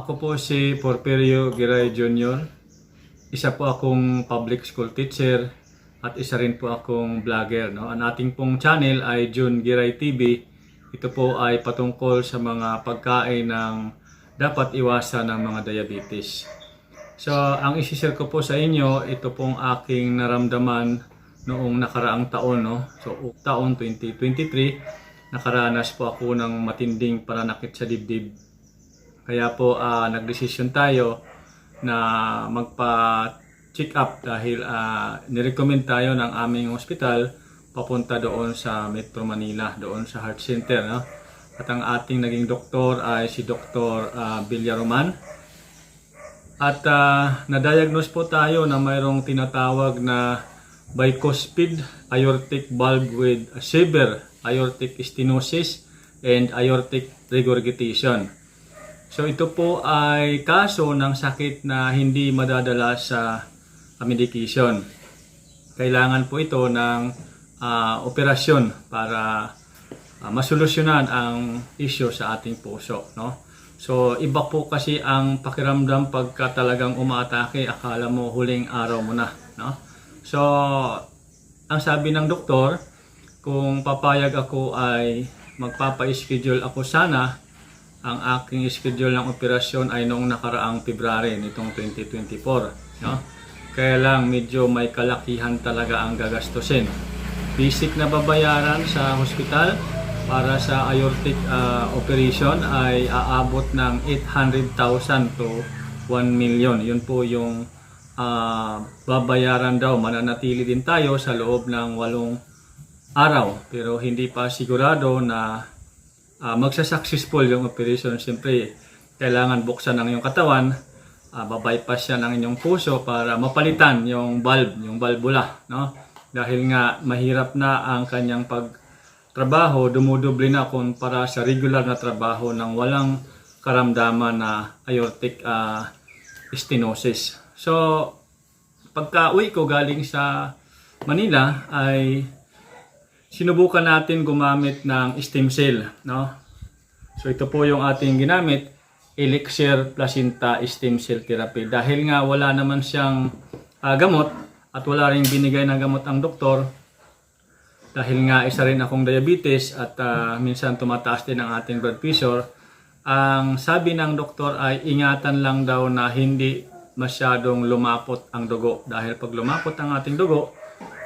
Ako po si Porfirio Giray Jr. Isa po akong public school teacher at isa rin po akong vlogger. No? Ang ating pong channel ay June Giray TV. Ito po ay patungkol sa mga pagkain ng dapat iwasan ng mga diabetes. So, ang isishare ko po sa inyo, ito pong aking naramdaman noong nakaraang taon. No? So, taon 2023, nakaranas po ako ng matinding pananakit sa dibdib. Kaya po uh, nagdesisyon tayo na magpa-check up dahil uh, nirecommend tayo ng aming hospital papunta doon sa Metro Manila, doon sa Heart Center. No? At ang ating naging doktor ay si Dr. Uh, Villaroman. At uh, na-diagnose po tayo na mayroong tinatawag na bicuspid aortic valve with severe aortic stenosis and aortic regurgitation. So ito po ay kaso ng sakit na hindi madadala sa medication. Kailangan po ito ng uh, operasyon para uh, masolusyonan ang issue sa ating puso. No? So iba po kasi ang pakiramdam pagka talagang umaatake, akala mo huling araw mo na. No? So ang sabi ng doktor, kung papayag ako ay magpapa-schedule ako sana ang aking schedule ng operasyon ay noong nakaraang February nitong 2024. No? Kaya lang medyo may kalakihan talaga ang gagastusin. Basic na babayaran sa hospital para sa aortic uh, operation ay aabot ng 800,000 to 1 million. Yun po yung uh, babayaran daw. Mananatili din tayo sa loob ng walong araw. Pero hindi pa sigurado na uh, magsa-successful yung operation, siyempre kailangan buksan ng iyong katawan, uh, babypass siya ng inyong puso para mapalitan yung valve, yung valvula, no? Dahil nga mahirap na ang kanyang pagtrabaho, dumudoble na kumpara sa regular na trabaho ng walang karamdaman na aortic uh, stenosis. So, pagka uwi ko galing sa Manila ay sinubukan natin gumamit ng stem cell, no? So ito po yung ating ginamit, Elixir Placenta Stem Cell Therapy. Dahil nga wala naman siyang uh, gamot at wala ring binigay na gamot ang doktor, dahil nga isa rin akong diabetes at uh, minsan tumataas din ang ating blood pressure, ang sabi ng doktor ay ingatan lang daw na hindi masyadong lumapot ang dugo. Dahil pag lumapot ang ating dugo,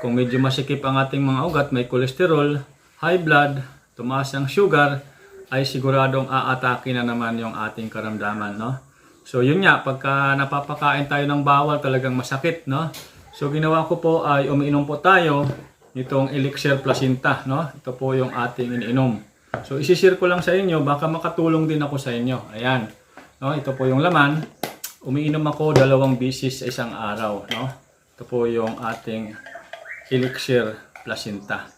kung medyo masikip ang ating mga ugat, may kolesterol, high blood, tumaas ang sugar, ay siguradong aatake na naman yung ating karamdaman, no? So yun nga, pagka napapakain tayo ng bawal, talagang masakit, no? So ginawa ko po ay umiinom po tayo nitong Elixir Placenta, no? Ito po yung ating iniinom. So isishare ko lang sa inyo, baka makatulong din ako sa inyo. Ayan. No, ito po yung laman. Umiinom ako dalawang bisis sa isang araw, no? Ito po yung ating Elixir Placenta.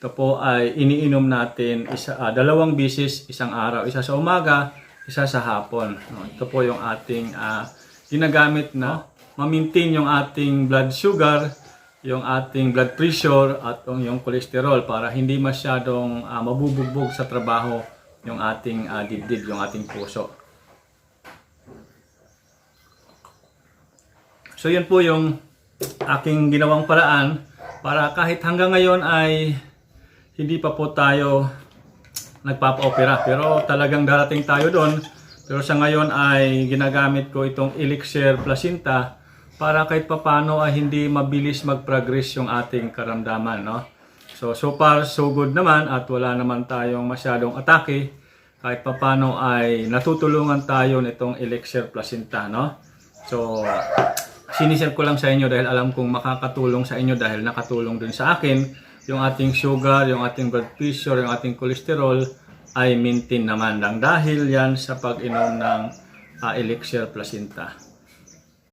Ito po ay iniinom natin isa, uh, dalawang bisis isang araw. Isa sa umaga, isa sa hapon. Ito po yung ating uh, ginagamit na ma-maintain yung ating blood sugar, yung ating blood pressure at yung, cholesterol para hindi masyadong uh, mabubugbog sa trabaho yung ating uh, dibdib, yung ating puso. So yun po yung aking ginawang paraan para kahit hanggang ngayon ay hindi pa po tayo nagpapa-opera. Pero talagang darating tayo doon. Pero sa ngayon ay ginagamit ko itong Elixir Placenta para kahit papano ay hindi mabilis mag-progress yung ating karamdaman. No? So, so far, so good naman at wala naman tayong masyadong atake. Kahit papano ay natutulungan tayo nitong Elixir Placenta. No? So, sinishare ko lang sa inyo dahil alam kong makakatulong sa inyo dahil nakatulong din sa akin yung ating sugar, yung ating blood pressure, yung ating cholesterol ay maintain naman lang dahil yan sa pag-inom ng uh, elixir placenta.